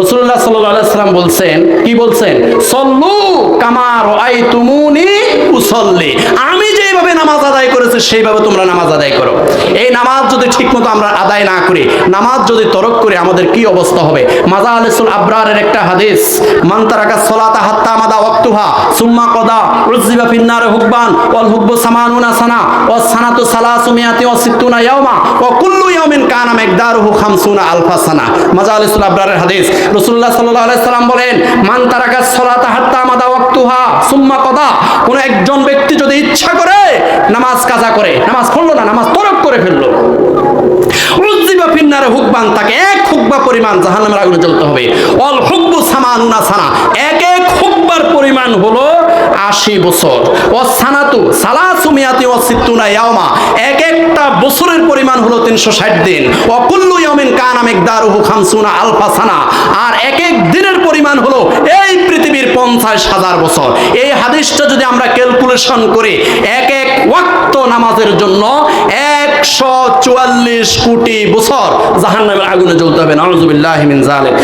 রসুল্লাহ সাল্লাম বলছেন, কি বলছেন? সল্লু কামার আই তুমুনি উসল্লি। আমি যেভাবে নামাজ আদায় করেছি, সেইভাবে তোমরা নামাজ আদায় করো। এই নামাজ যদি ঠিকমতো আমরা আদায় না করি, নামাজ যদি তরক করে, আমাদের কি অবস্থা হবে? মাজা আলিসুল আবরারের একটা হাদিস মান্তারাকা সলাতা হাত্তা মাদা ওয়াক্তুহা, সুম্মা কদা উজ্জিবা ফিন্নার হুকবান, ওয়াল হুকবু সামানুনা সানা, ওয়াস সানাতু সালাসু মিয়াতি ওয়া সিত্তুনা ইয়াওমা ওয়া কুল্লু ইয়াউমিন কানা মিকদারুহু খামসুনা আলফা সানা। মাজা আলিসুল আবরারের হাদিস। রাসূলুল্লাহ সাল্লাল্লাহু আলাইহি সাল্লাম বলেন, মান তারাকা সলাতা হাত্তা মাদা ওয়াক্তুহা সুম্মা কদা। কোন একজন ব্যক্তি যদি ইচ্ছা করে নামাজ কাজা করে, নামাজ পড়ল না, নামাজ তরক করে ফেলল। উজ্জিবা ফিন্নারে হুকবান, তাকে এক হুকবা পরিমাণ জাহান্নামের আগুনে জ্বলতে হবে। অল হুকবু সামানুনা সানা, এক এক হুকবার পরিমাণ হলো আশি বছর। ও সানাতু সালাসু মিয়াতি ও সিত্তুনা ইয়াওমা এক একটা বছরের পরিমাণ হলো তিনশো ষাট দিন। ও কুল্লু ইয়ামিন কানা মিকদারুহু খামসুনা আলফা সানা। আর এক এক দিনের পরিমাণ হলো এই পৃথিবীর পঞ্চাশ হাজার বছর। এই হাদিসটা যদি আমরা ক্যালকুলেশন করি, এক এক ওয়াক্ত নামাজের জন্য একশো চুয়াল্লিশ কোটি বছর জাহান্নামের আগুনে জ্বলতে হবে। নজুবিল্লাহ মিন জালেম